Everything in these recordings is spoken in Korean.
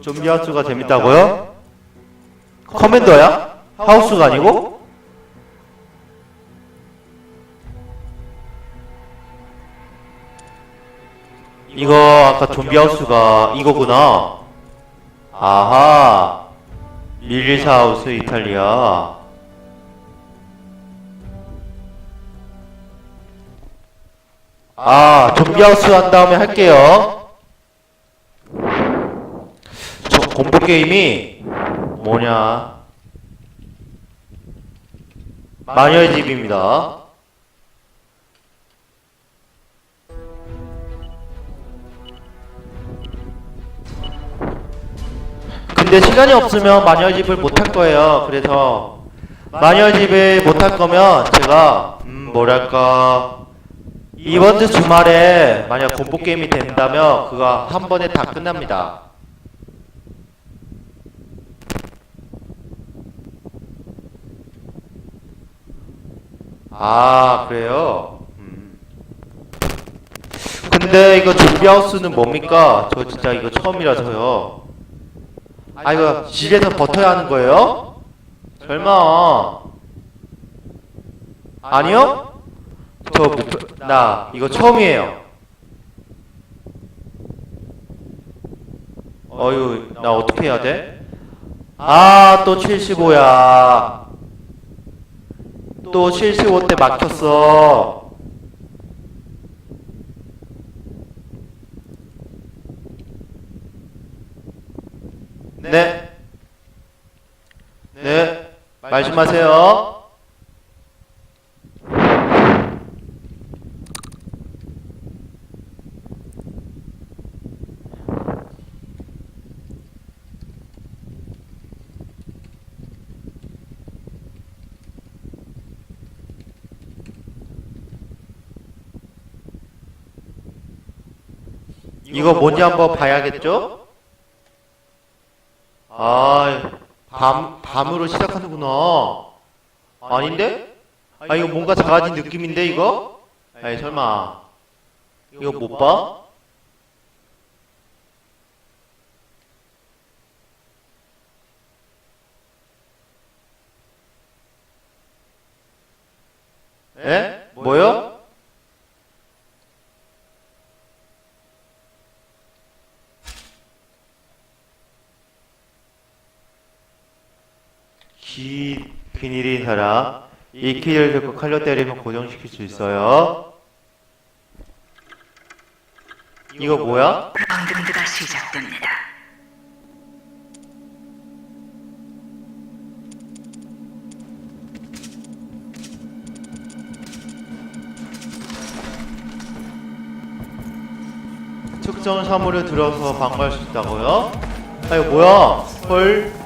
좀비 하우스가 재밌다고요? 커맨더야? 하우스가 아니고? 이거 아까 좀비 하우스가 이거구나. 아하. 밀리사 하우스 이탈리아. 아, 좀비 하우스 한 다음에 할게요. 저 공포 게임이 뭐냐? 마녀의 집입니다. 근데 시간이 없으면 마녀의 집을 못 할 거예요. 그래서 마녀의 집을 못 할 거면 제가 음 뭐랄까 이번 주 주말에 만약 공포 게임이 된다면 그거 한 번에 다 끝납니다. 아 그래요. 음. 근데 이거 좀비하우스는 뭡니까? 저 진짜 이거 처음이라서요. 아 이거 집에서 버텨야 하는 거예요? 설마 아니요? 저 목표, 나 이거 처음이에요. 어휴, 나 어떻게 해야 돼? 아, 또 75야. 또 75대 막혔어. 네. 네. 말씀하세요. 이거 뭔지 한번 봐야겠죠? 아, 밤, 밤으로 시작하는구나. 아닌데? 아, 이거 뭔가 작아진 느낌인데, 이거? 아이, 설마. 이거 못 봐? 에? 뭐요? 기, 비닐인 사람. 이 키를 듣고 칼로 때리면 고정시킬 수 있어요. 이거 뭐야? 방등대가 시작됩니다. 특정 사물을 들어서 방어할 수 있다고요? 아 이거 뭐야? 헐.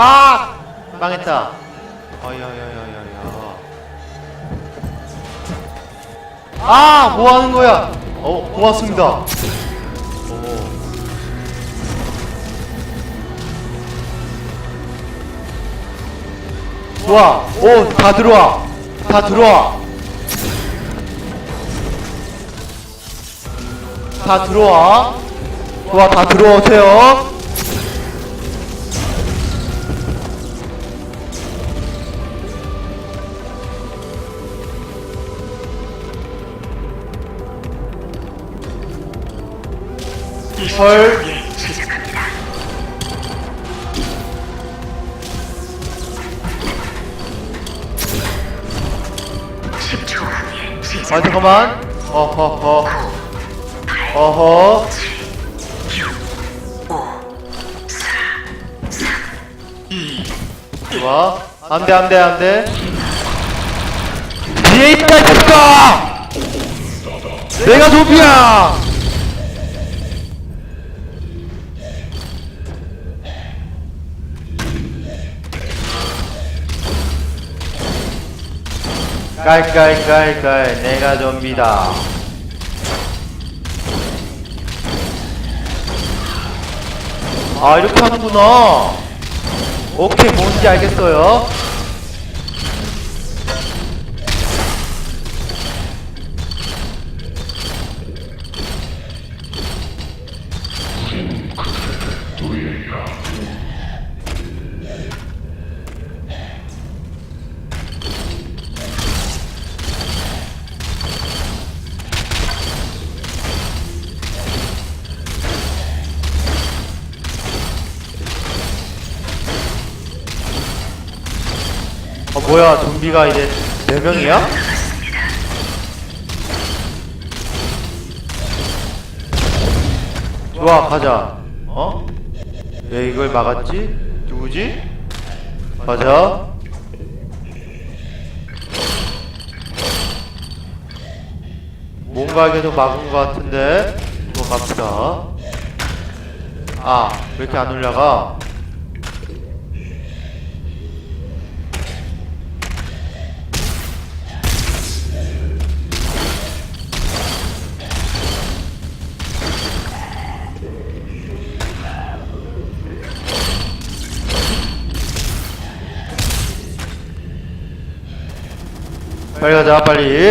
아! 망했다. 어여여여여여. 아! 뭐 하는 거야? 어, 고맙습니다. 오. 좋아. 오, 다 들어와. 다 들어와. 다 들어와. 좋아, 다 들어오세요. 헐. 시작합니다. 아. 잠깐만. 어허허. 어허. 5, 4, 3, 2, 좋아. 안 돼, 안 돼, 안 돼. 뒤에 있다, 니까! 내가 좀비야! 깔깔깔깔, 내가 좀비다. 아, 이렇게 하는구나. 오케이 뭔지 알겠어요 좀비가 이제 4명이야? 좋아 가자 어? 왜 이걸 막았지? 누구지? 가자 뭔가 계속 막은 것 같은데 이거 갑시다 아 왜 이렇게 안 올라가? 빨리 가자 빨리.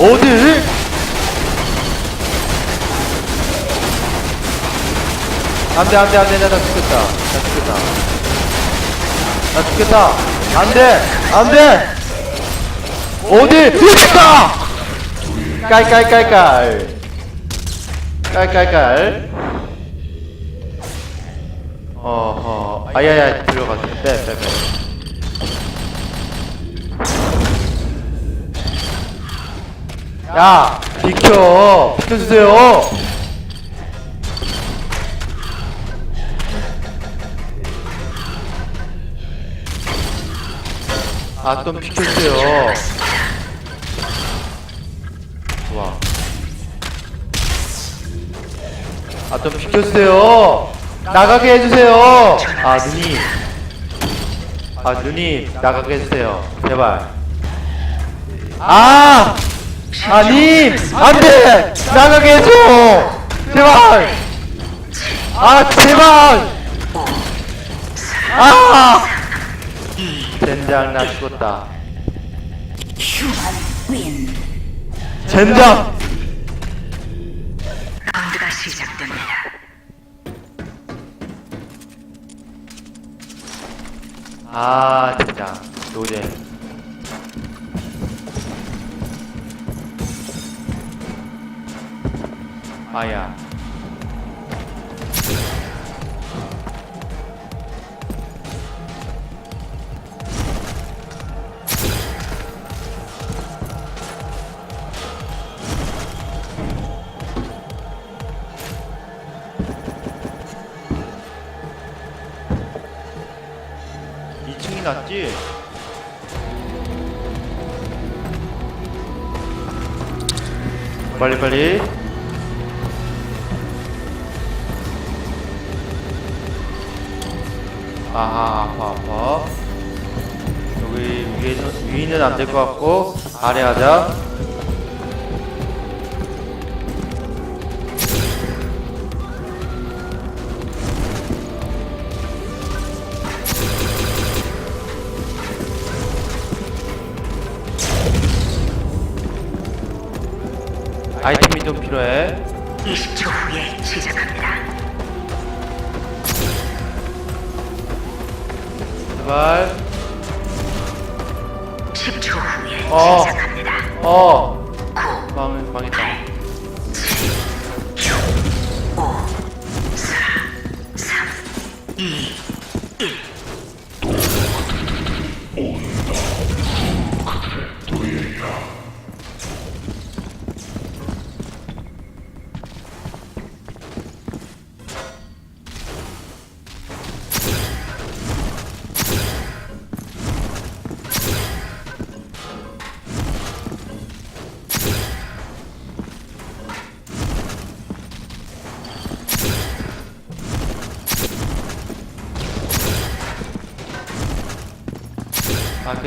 어디? 안돼 안돼 안돼. 나 죽겠다. 나 죽겠다. 나 죽겠다. 안돼 안돼. 어디? 죽겠다! 깔깔깔깔. 깔깔깔. 어허. 아야야 빼 빼 빼 야 비켜. 비켜주세요. 아 좀 비켜주세요. 좋아. 아 좀 비켜주세요. 나가게 해주세요. 아 누님 아 누님 나가게 해주세요. 제발. 아! 아님! 안돼! 나가게 해줘! 제발! 아 제발! 아! 젠장 나 죽었다. 젠장! 라운드가 시작됩니다. 아 젠장 노잼. 아야 낫지? 빨리 빨리. 아하 아파 아파. 여기 위에는 위는 안 될 것 같고 아래 하자 좀 필요해 20초 후에 시작합니다. 제발 10초 후에 어. 시작합니다. 어 9, 망, 망했다 3, 2, 1.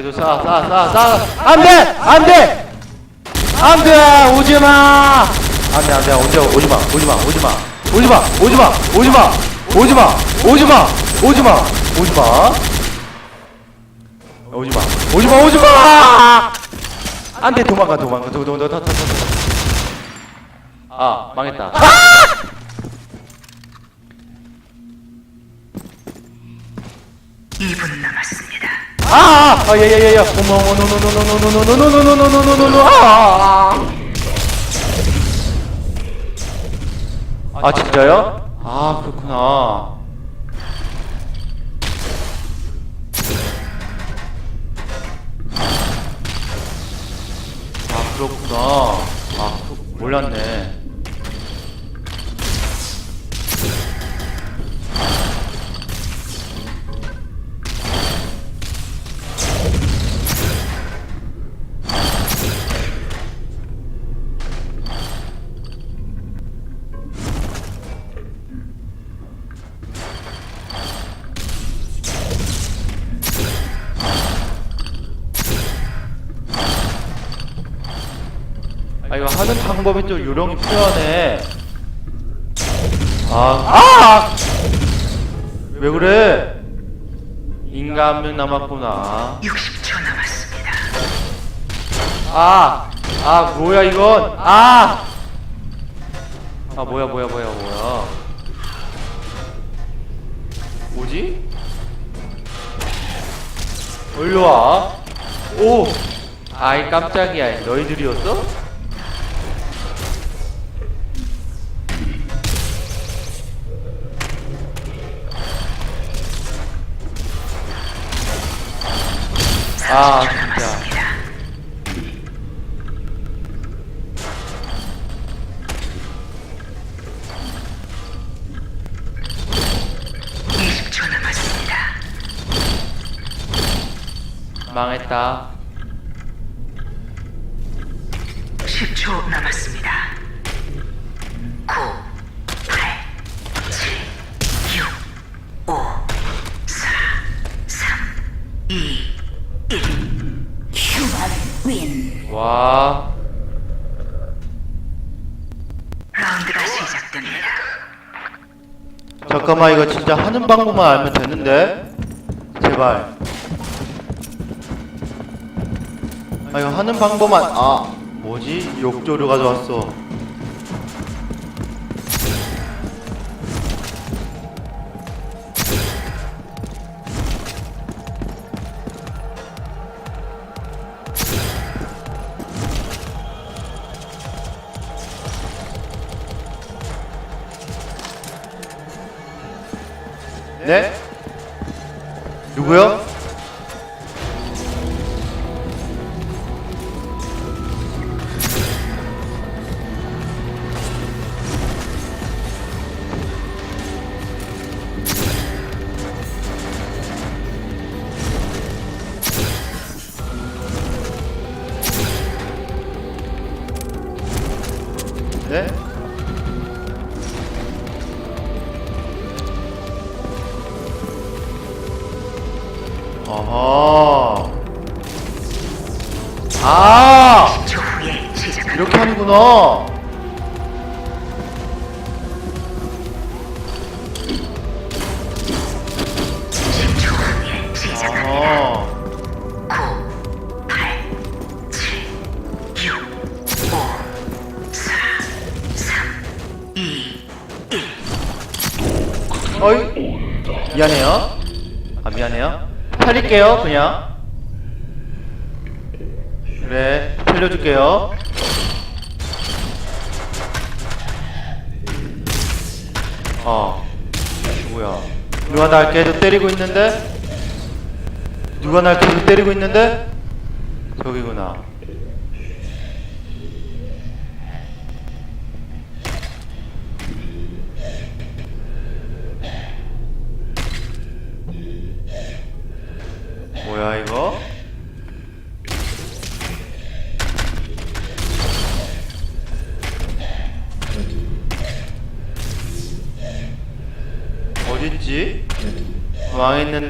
계속 싸, 싸, 싸, 싸. 안 돼! 안 돼! 안 돼! 오지 마! 안 돼, 안 돼. 오지 마, 오지 마, 오지 마, 오지 마. 오지 마, 오지 마, 오지 마, 오지 마, 오지 마, 오지 마, 오지 마. 오지 마, 오지 마, 오지 마! 안 돼, 도망가, 도망가, 도망가, 도망가, 도망가. 아, 망했다. 아! 이분 남았습니다. 아, 아, 예, 예, 예, 예. 어머, 어머, 노, 노, 노, 노, 노, 노, 노, 노, 노, 노, 노, 노, 노, 노, 노, 아. 아, 진짜요? 아, 그렇구나. 아, 그렇구나. 아, 그, 몰랐네. 아, 이거 하는 방법이 좀 요령이 필요하네. 아, 아! 왜 그래? 인간 한 명 남았구나. 60초 남았습니다. 아, 아, 뭐야, 이건. 아! 아, 뭐야, 뭐야, 뭐야, 뭐야. 뭐지? 일로 와. 오! 아이, 깜짝이야. 너희들이었어? 아, 아 진짜. 망했다. 10초 남았습니다. 9, 8, 7, 6, 5, 4, 3, 2, 와. 라운드가 시작됩니다. 잠깐만 이거 진짜 하는 방법만 알면 되는데 제발 아 이거 하는 방법만 아 뭐지 욕조를 가져왔어 네? 누구요? 어이? 미안해요. 아, 미안해요. 살릴게요, 그냥. 그래, 살려줄게요. 어. 누구야? 누가 날 계속 때리고 있는데? 누가 날 계속 때리고 있는데? 저기구나.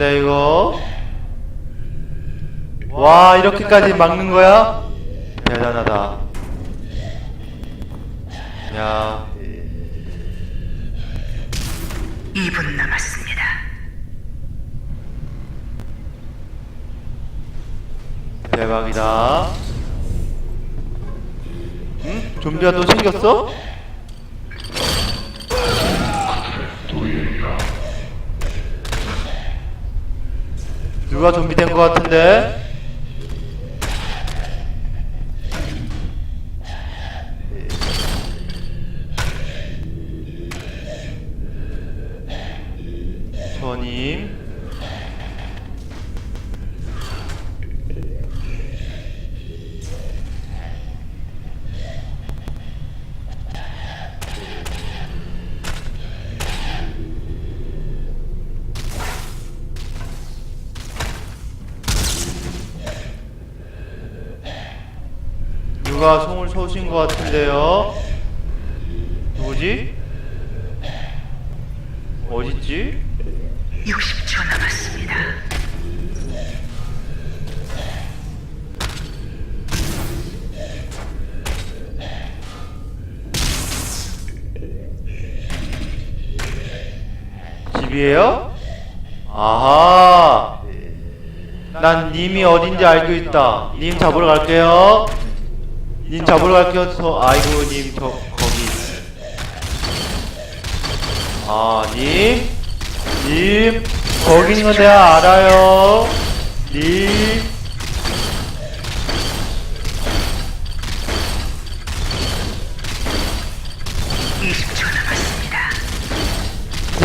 망했는데 이거? 와 이렇게까지 막는 거야? 대단하다 야 2분 남았습니다. 대박이다. 응? 좀비가 또 생겼어? 누가 좀비 된 것 같은데? 누가 송을 쏘신 것 같은데요? 누구지? 어딨지? 60초 남았습니다. 집이에요? 아하. 난 님이 어딘지 알고 있다. 님 잡으러 갈게요. 님 잡으러 갈게요. 저, 아이고, 님, 저, 거기. 아, 님. 님. 거기 있는 거 내가 알아요. 님. 20초 남았습니다.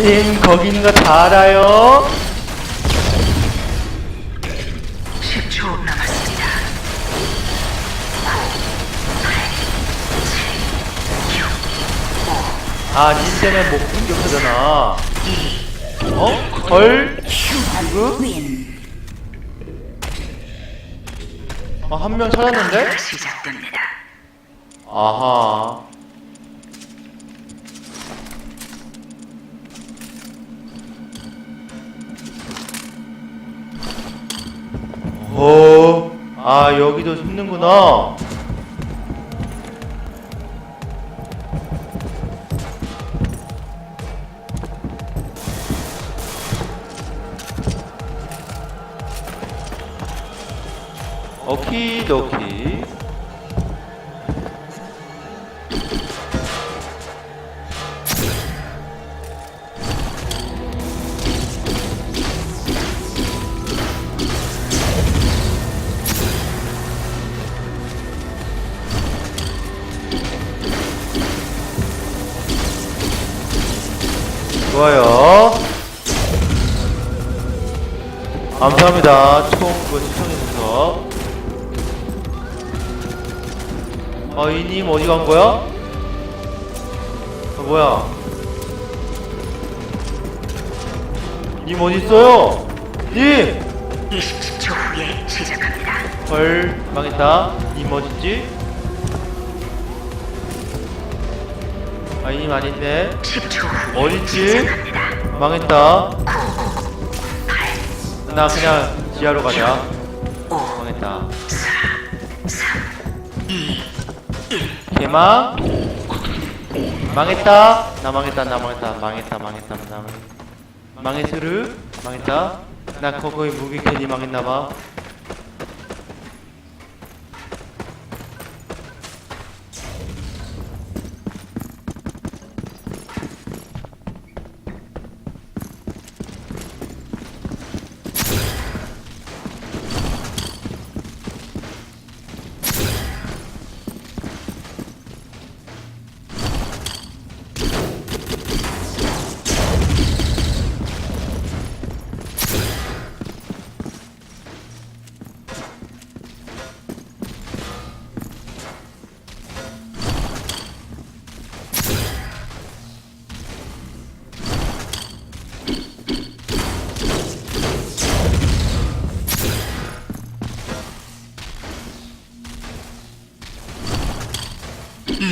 님, 거기 있는 거 다 알아요. 아, 님 때문에 못 공격하잖아. 어? 헐? 누구? 윈. 아, 한 명 찾았는데? 아하. 오, 아, 여기도 숨는구나. 오키도키. 좋아요. 감사합니다. 총 시청해 아, 이님 어디 간 거야? 아, 뭐야? 님 어디 있어요? 님! 20초 후에 시작합니다. 헐, 망했다. 님 어딨지? 아, 이님 아닌데. 10초 후에 어딨지? 시작합니다. 망했다. 9, 8, 나 그냥 지하로 가자. 5, 망했다. 4, 3, 2, 개망. 망했다. 나 망했다. 나 망했다. 망했다. 망했다. 나 망했다. 망했으르. 망했다. 나 거거의 무기 괜히 망했나봐.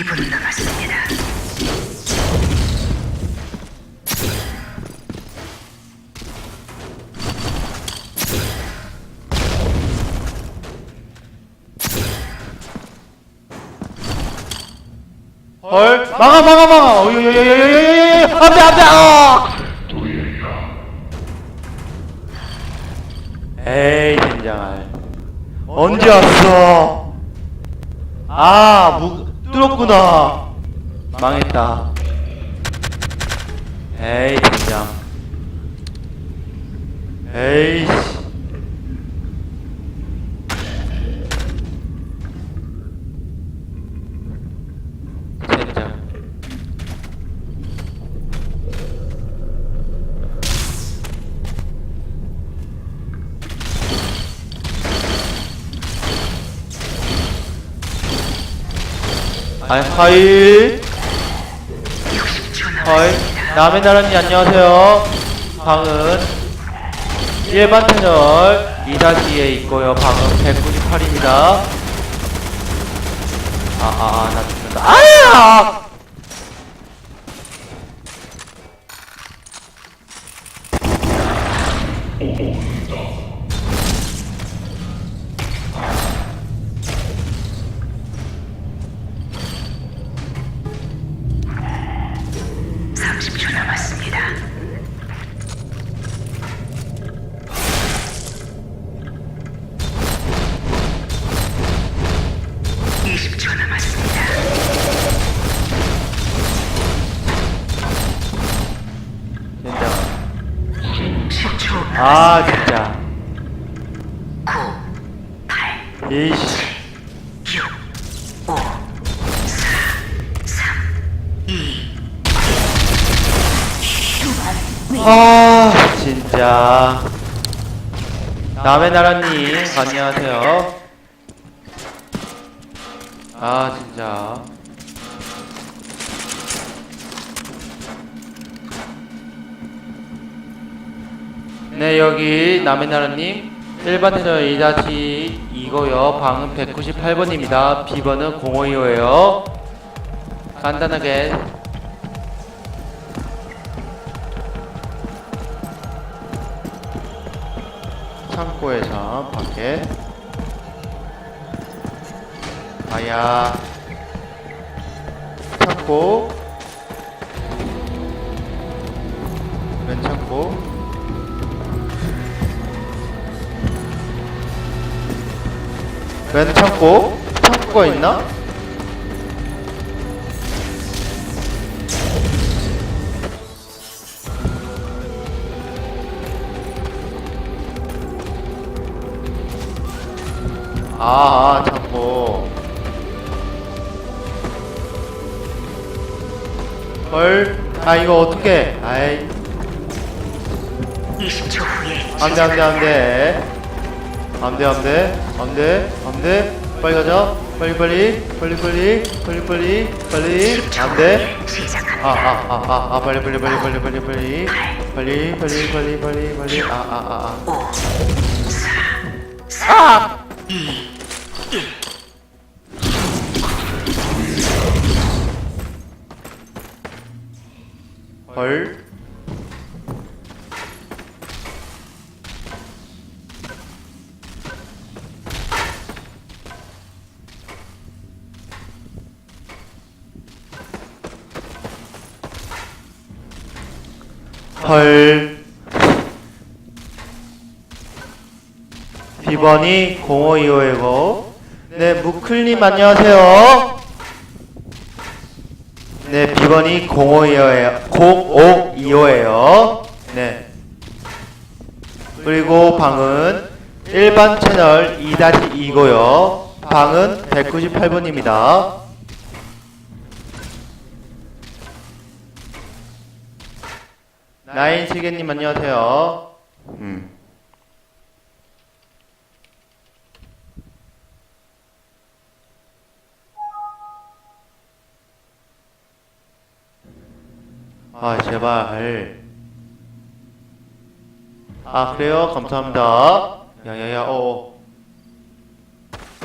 1분 남았습니다. 헐 막아 막아 막아. 안돼 안돼 아 에이 젠장할 언제 왔어? 아 무, 뚫었구나. 망했다. 에이 젠장 에이씨 아이 하이. 60초 하이. 남의 나라님 안녕하세요. 방은 일반 채널 2-2에 있고요. 방은 198입니다. 아아아 나 죽는다. 아야 아 진짜 9, 8, 이씨 6, 5, 4, 3, 2, 아 진짜 남의 나라님 안녕하세요 아 진짜 네 여기 남의 나라님 일반 회전 2-2고요. 방은 198번입니다. 비번은 052호예요. 간단하게. 창고에서 밖에. 아야. 창고. 왼 창고 왼 창고? 창고가 있나? 아, 아 창고. 헐, 아 이거 어떻게? 아이, 20초 후에 안돼 안돼 안돼, 안돼 안돼. 안돼. 안 돼, 빨리 가자, 빨리 빨리 빨리 빨리 빨리 빨리 빨리 10초 안돼. 후에 시작합니다. 아아 아 아 아 빨리 빨리 빨리 빨리 빨리 빨리 빨리 빨리 빨리 빨리 빨리 아아아아 5, 4, 3, 2, 1. 헐. 헐. 비번이 0525이고. 네 무클님 안녕하세요. 네 비번이 0525예요 0525예요. 네. 그리고 방은 일반 채널 2-2고요. 방은 198번입니다 나인 시계님 안녕하세요. 음. 아 제발. 아 그래요? 감사합니다. 야야야 어어.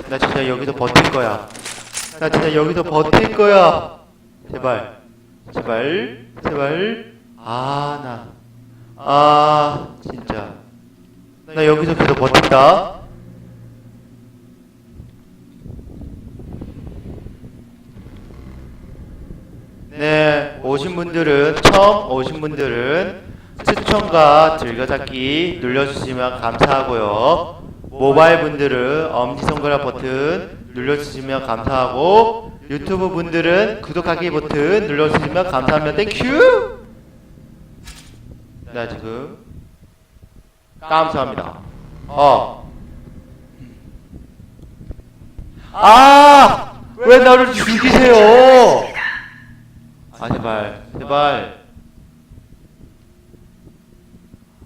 나 진짜 여기서 버틸 거야. 나 진짜 여기서 버틸 거야. 제발. 제발. 제발 아나아 아, 진짜 나 여기서 계속 버틴다 네, 오신 분들은 처음 오신 분들은 추천과 즐겨찾기 눌러주시면 감사하고요. 모바일 분들은 엄지손가락 버튼 눌러주시면 감사하고 유튜브 분들은 구독하기 버튼 눌러주시면 감사합니다. 땡큐! 나 지금 감사합니다. 어. 아! 왜 나를 죽이세요? 아 제발 제발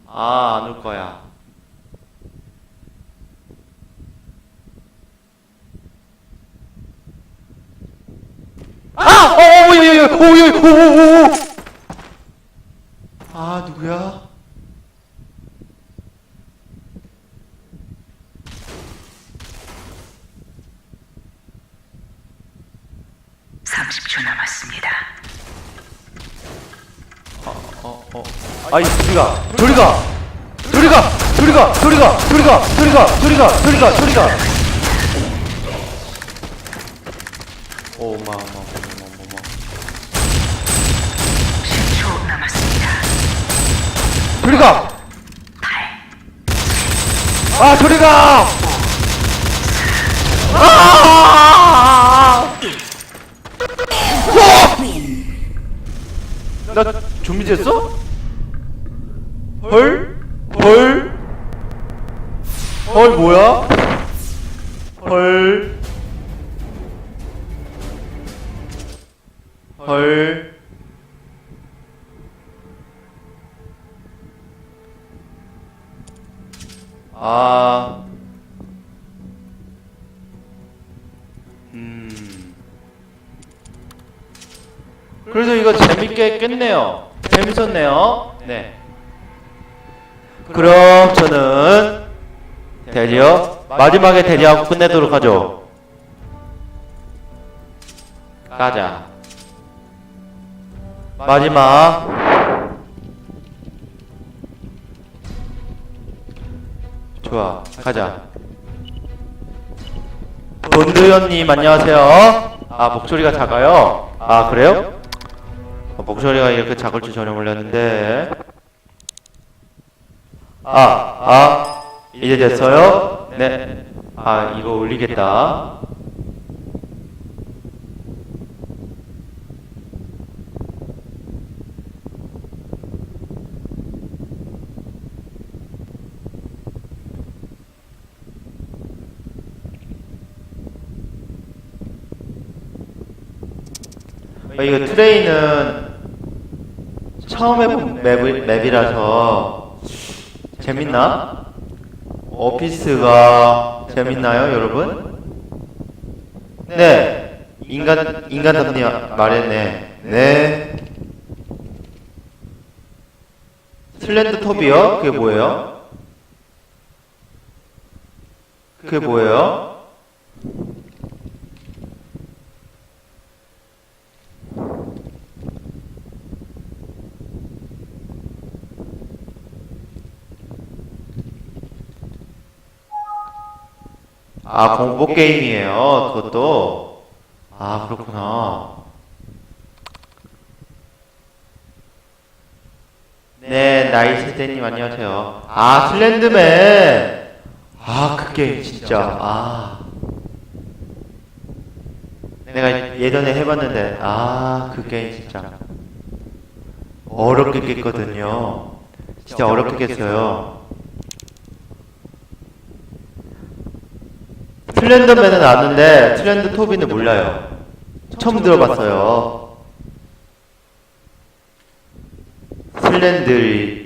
아 안 올 거야 아! 어, 오, 예, 예, 예, 오, 예, 오, 오, 오, 오. 아, 누구야? 삼십 초 남았습니다. 어, 어. 아이, 저리가, 저리가, 저리가, 저리가, 저리가, 저리가, 저리가, 저리가, 저리가, 저리가. 오, 마, 마, 마, 마, 마, 저리가! 8, 아, 저리 가! 아! 나 좀비 됐어? 헐? 헐? 헐 뭐야? 헐? 헐? 아. 음. 그래도 이거 재밌게 깼네요. 재밌었네요. 네. 그럼 저는 대리어 마지막에 대리하고 끝내도록 하죠. 가자. 마지막. 좋아, 가자. 돈두현님 안녕하세요. 아 목소리가 작아요. 아 그래요? 어, 목소리가 이렇게 작을 줄 전혀 몰랐는데. 아, 아, 이제 됐어요? 네. 아, 이거 올리겠다. 아, 이거 트레이는 처음 해본 맵, 맵이라서 재밌나? 오피스가 재밌나요, 여러분? 네, 인간 인간 답니 말했네. 네. 슬렌더 톱이요? 그게 뭐예요? 그게 뭐예요? 아, 공포 게임이에요. 그것도. 아, 그렇구나. 네, 나이스테님 안녕하세요. 아, 슬렌드맨. 아, 그 게임 진짜. 아. 내가 예전에 해봤는데, 아, 그 게임 진짜. 어렵게 깼거든요. 진짜 어렵게 깼어요. 슬렌더맨은 아는데 슬렌더 토비는 몰라요. 처음 들어봤어요. 슬렌들